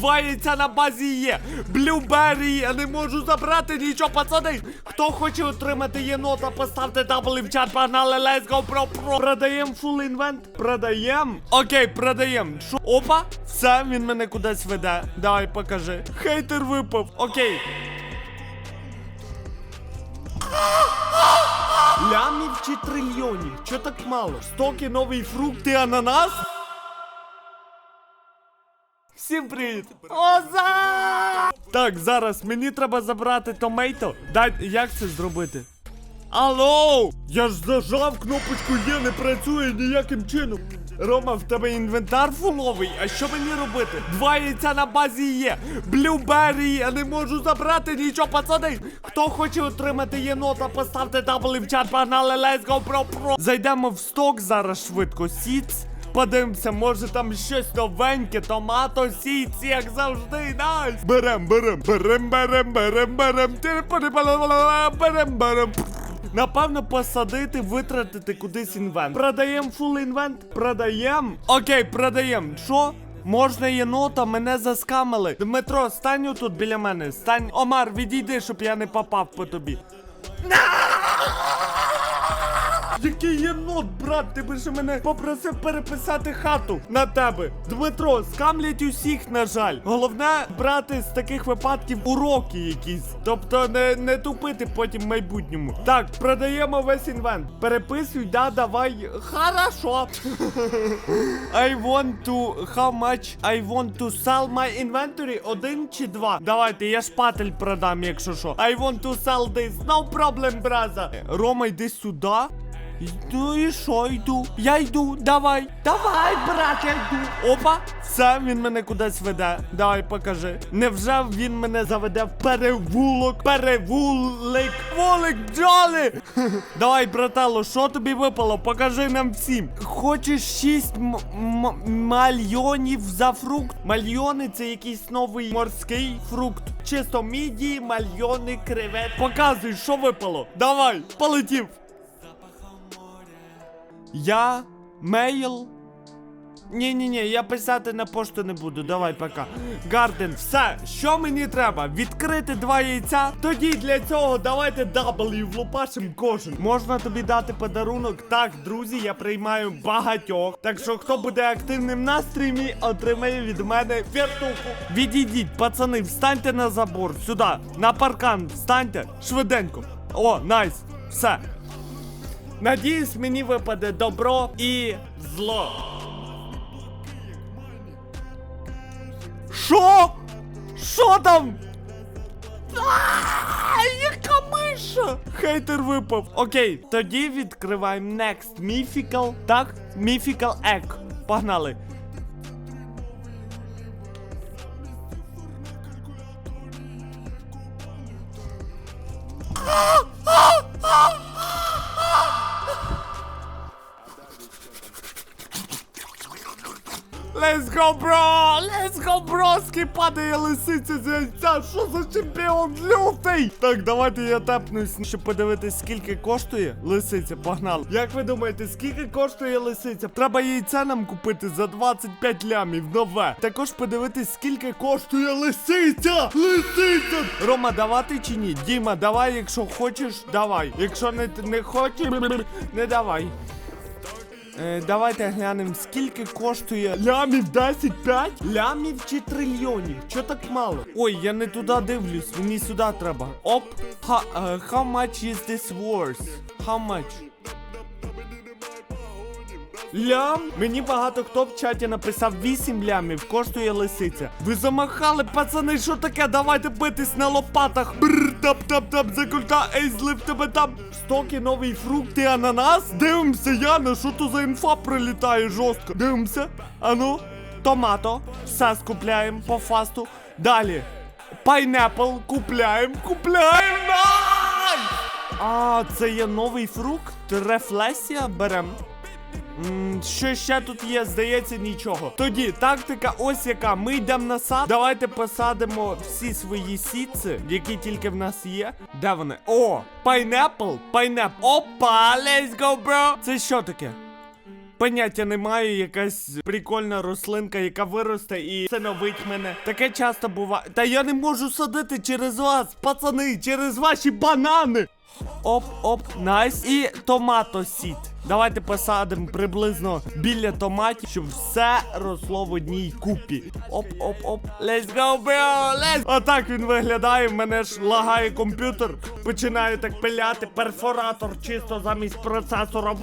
Два на базі є. Блюбері, я не можу забрати нічого, пацани. Хто хоче отримати єнота, поставте дабли в чат, погнали, let's go, про, про. Продаємо фул інвент? Продаємо? Окей, продаємо. Шо? Опа, все, він мене кудись веде. Давай, покажи. Хейтер випав. Окей. Лямів чи трильйонів? Чо так мало? Стоки, нові фрукти, ананас? Всім привіт! Оза! Так, зараз мені треба забрати томейто. Дай, як це зробити? Алло! Я ж зажав кнопочку є, не працює ніяким чином. Рома, в тебе інвентар фуловий, а що мені робити? Два яйця на базі є. Блюбері, я не можу забрати нічого, пацани. Хто хоче отримати єнота, поставте дабли в чат, погнали, let's go, про, про. Зайдемо в сток зараз швидко. Сіц. Подивимося, може там щось новеньке, томато сіці, як завжди, найс. Берем, берем, берем, берем, берем, берем, берем, берем. Напевно, посадити, витратити кудись інвент. Продаємо фул інвент, продаємо. Окей, продаємо. Що? Можна єнота, мене заскамили. Дмитро, стань тут біля мене. Стань. Омар, відійди, щоб я не попав по тобі. На! Який єнот, брат, ти би ще мене попросив переписати хату на тебе. Дмитро, скамлять усіх, на жаль. Головне брати з таких випадків уроки якісь. Тобто не, не тупити потім в майбутньому. Так, продаємо весь інвент. Переписуй, да, давай. Хорошо. I want to... How much I want to sell my inventory? Один чи два? Давайте, я шпатель продам, якщо що. I want to sell this. No problem, brother. Рома, йди сюди. Ну і що, йду? Я йду, давай. Давай, брат, я йду. Опа, все, він мене кудись веде. Давай, покажи. Невже він мене заведе в перевулок? Перевулик, вулик, бджоли. Давай, братало, що тобі випало? Покажи нам всім. Хочеш 6 мальйонів за фрукт? Мальйони це якийсь новий морський фрукт. Чисто міді, мальйони, кревет. Показуй, що випало. Давай, полетів. Я мейл. Ні, ні, ні, я писати на пошту не буду. Давай, пока. Гарден, все, що мені треба? Відкрити два яйця. Тоді для цього давайте W влупашим кожен. Можна тобі дати подарунок? Так, друзі, я приймаю багатьох. Так що, хто буде активним на стрімі, отримає від мене вертуху. Відійдіть, пацани, встаньте на забор. Сюди, на паркан, встаньте. Швиденько. О, найс. Все. Надіюсь, мені випаде добро і зло. Що? Що там? Яка миша? Хейтер випав. Окей, тоді відкриваємо Next Mythical. Так, Mythical Egg. Погнали. Let's go, bro! Let's go, броски! Падає лисиця з яйця! Що за чемпіон лютий? Так, давайте я тепнусь, щоб подивитись, скільки коштує лисиця. Погнали. Як ви думаєте, скільки коштує лисиця? Треба яйця нам купити за 25 лямів нове. Також подивитись, скільки коштує лисиця! Лисиця! Рома, давати чи ні? Діма, давай, якщо хочеш, давай. Якщо не, не хочеш, не давай. Е, давайте глянемо, скільки коштує лямів 10-5? Лямів чи трильйонів? Чо так мало? Ой, я не туди дивлюсь, мені сюди треба. Оп. Е, how much is this worth? How much? Лям? Мені багато хто в чаті написав 8 лямів, коштує лисиця. Ви замахали, пацани, що таке? Давайте битись на лопатах. Бррр, тап-тап-тап, за культа, ей, злив тебе там. Стоки, новий фрукт і ананас. Дивимося, Яна, що то за інфа прилітає жорстко. Дивимося. Ану, томато. Все скупляємо по фасту. Далі. Пайнепл купляємо, купляємо. А, це є новий фрукт. Рефлесія беремо. Що ще тут є? Здається, нічого. Тоді тактика, ось яка. Ми йдемо на сад. Давайте посадимо всі свої сітці, які тільки в нас є. Де вони? О! Пайнепл! Пайнепл! Опа! Let's go, bro! Це що таке? Поняття немає, якась прикольна рослинка, яка виросте і синовить мене. Таке часто буває. Та я не можу садити через вас, пацани, через ваші банани. Оп, оп, найс. І томато сіт. Давайте посадимо приблизно біля томатів, щоб все росло в одній купі. Оп, оп, оп. Let's go, bro, let's... Отак він виглядає. В мене ж лагає комп'ютер. Починаю так пиляти. Перфоратор чисто замість процесора.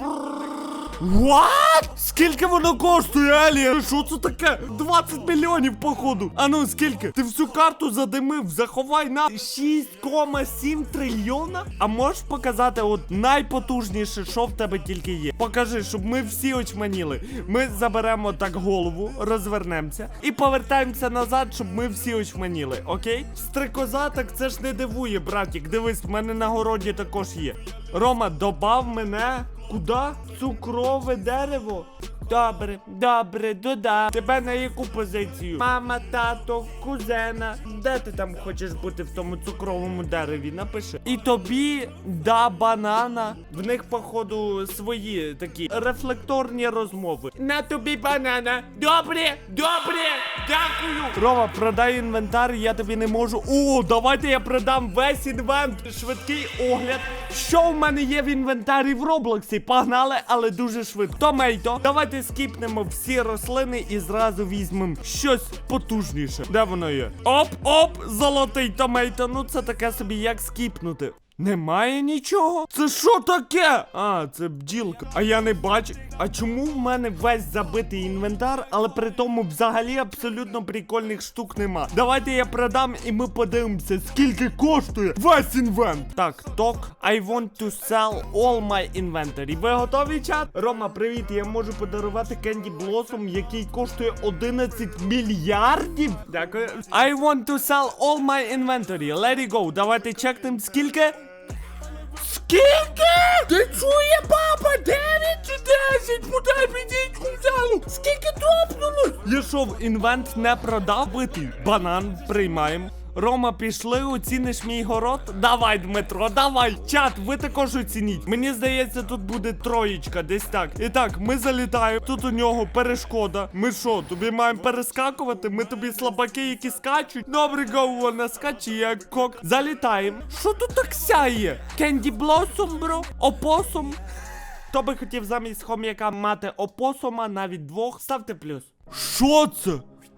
What? Скільки воно коштує, Елія? Що це таке? 20 мільйонів, походу. А ну скільки? Ти всю карту задимив, заховай на 6,7 трильйона? А можеш показати от найпотужніше, що в тебе тільки є? Покажи, щоб ми всі очманіли. Ми заберемо так голову, розвернемося і повертаємося назад, щоб ми всі очманіли, окей? Стрикоза, так це ж не дивує, братік. Дивись, в мене на городі також є. Рома, добав мене. Куди? Цукрове дерево? Добре, добре, додам. Тебе на яку позицію? Мама, тато, кузена. Де ти там хочеш бути в тому цукровому дереві? Напиши. І тобі да банана. В них, походу, свої такі рефлекторні розмови. На тобі банана. Добре, добре, дякую. Рома, продай інвентар, я тобі не можу. О, давайте я продам весь інвент. Швидкий огляд. Що в мене є в інвентарі в Роблоксі? Погнали, але дуже швидко. Томейто, давайте скіпнемо всі рослини і зразу візьмемо щось потужніше. Де воно є? Оп, оп, золотий томейто. Ну це таке собі як скіпнути. Немає нічого. Це що таке? А, це бджілка. А я не бачу. А чому в мене весь забитий інвентар, але при тому взагалі абсолютно прикольних штук нема? Давайте я продам і ми подивимося, скільки коштує весь інвент. Так, ток. I want to sell all my inventory. Ви готові, чат? Рома, привіт. Я можу подарувати Кенді Блосом, який коштує 11 мільярдів. Дякую. I want to sell all my inventory. Let it go. Давайте чекнемо, скільки. Скільки? Ти чує, папа? 9 чи 10? Подай мені взялу. Скільки топнуло? Я що, інвент не продав битий? Банан приймаємо. Рома, пішли, оціниш мій город? Давай, Дмитро, давай. Чат, ви також оцініть. Мені здається, тут буде троєчка, десь так. І так, ми залітаємо. Тут у нього перешкода. Ми що, тобі маємо перескакувати? Ми тобі слабаки, які скачуть. Добре, гоу, на скачі, як кок. Залітаємо. Що тут так сяє? Кенді Блосом, бро? Опосум? Хто би хотів замість хом'яка мати опосума, навіть двох, ставте плюс. Що це?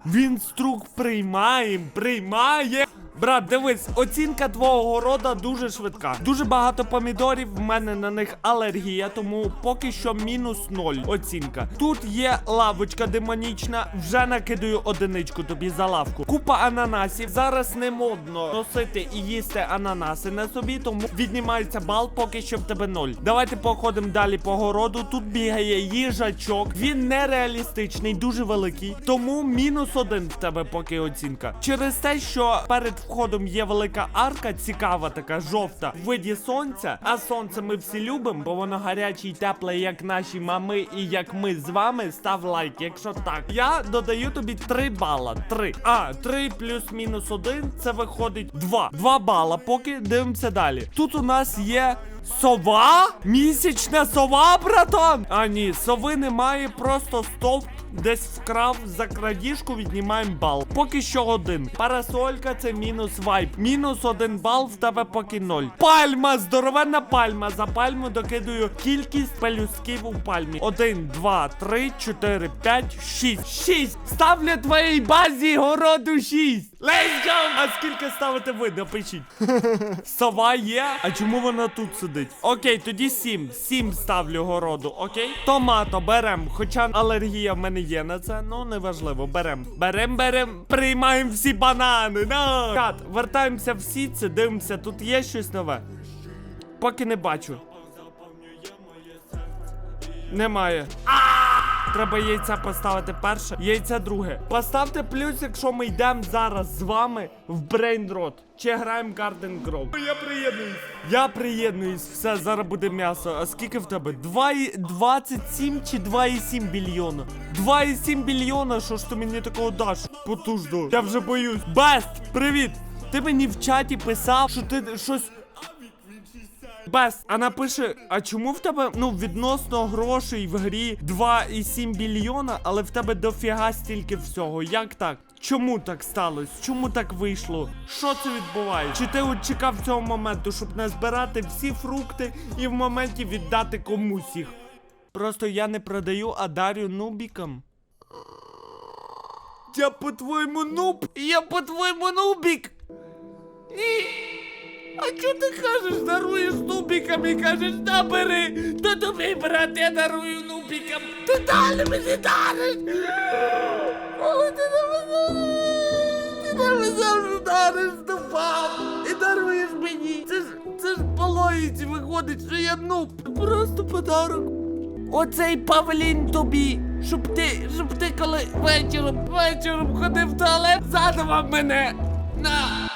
Він струк приймає, приймає. Брат, дивись, оцінка твого города дуже швидка. Дуже багато помідорів, в мене на них алергія, тому поки що мінус ноль оцінка. Тут є лавочка демонічна, вже накидаю одиничку тобі за лавку. Купа ананасів. Зараз не модно носити і їсти ананаси на собі, тому віднімається бал, поки що в тебе ноль. Давайте походимо далі по городу. Тут бігає їжачок. Він нереалістичний, дуже великий. Тому мінус один в тебе поки оцінка. Через те, що перед входом є велика арка, цікава, така жовта, в виді сонця. А сонце ми всі любимо, бо воно гаряче і тепле, як наші мами, і як ми з вами. Став лайк, якщо так. Я додаю тобі 3 бала. 3. А, 3 плюс-мінус 1, це виходить 2. 2 бала, поки дивимося далі. Тут у нас є. Сова? Місячна сова, братан? А ні, сови немає, просто стовп десь вкрав за крадіжку, віднімаємо бал. Поки що один. Парасолька це мінус вайп. Мінус один бал в тебе поки ноль. Пальма, здоровенна пальма. За пальму докидую кількість пелюсків у пальмі. Один, два, три, чотири, п'ять, шість. Шість. Ставлю твоїй базі городу шість. Let's go! А скільки ставите ви? Напишіть. Сова є. А чому вона тут сидить? Окей, тоді сім. Сім ставлю городу, окей? Томато берем. Хоча алергія в мене є на це. Ну, неважливо. Берем. Берем, берем. Приймаємо всі банани. На! Кат, вертаємося в сітці, дивимося, тут є щось нове. Поки не бачу. Немає. Треба яйця поставити перше, яйця друге. Поставте плюс, якщо ми йдемо зараз з вами в Брейнрот. Чи граємо Garden Grove. Я приєднуюсь. Я приєднуюсь. Все, зараз буде м'ясо. А скільки в тебе? 2, 27 чи 2,7 біля? 2,7 біля, що ж ти мені такого даш? Потужно. Я вже боюсь. Бест, привіт! Ти мені в чаті писав, що ти щось. Без, а напише, а чому в тебе ну відносно грошей в грі 2,7 мільйона, але в тебе дофіга стільки всього? Як так? Чому так сталося? Чому так вийшло? Що це відбувається? Чи ти от чекав цього моменту, щоб назбирати всі фрукти і в моменті віддати комусь їх? Просто я не продаю, а дарю нубікам. Я по-твоєму нуб, я по-твоєму нубік. Ні. А чого ти кажеш, даруєш нубікам і кажеш, да бери, то тобі, брат, я дарую нубікам. Ти далі мені дариш. Коли ти не дариш, ти не завжди дариш нубам і даруєш мені. Це ж, це ж по виходить, що я нуб. Просто подарок. Оцей павлін тобі, щоб ти, щоб ти коли вечором, вечором ходив в туалет, задавав мене. На!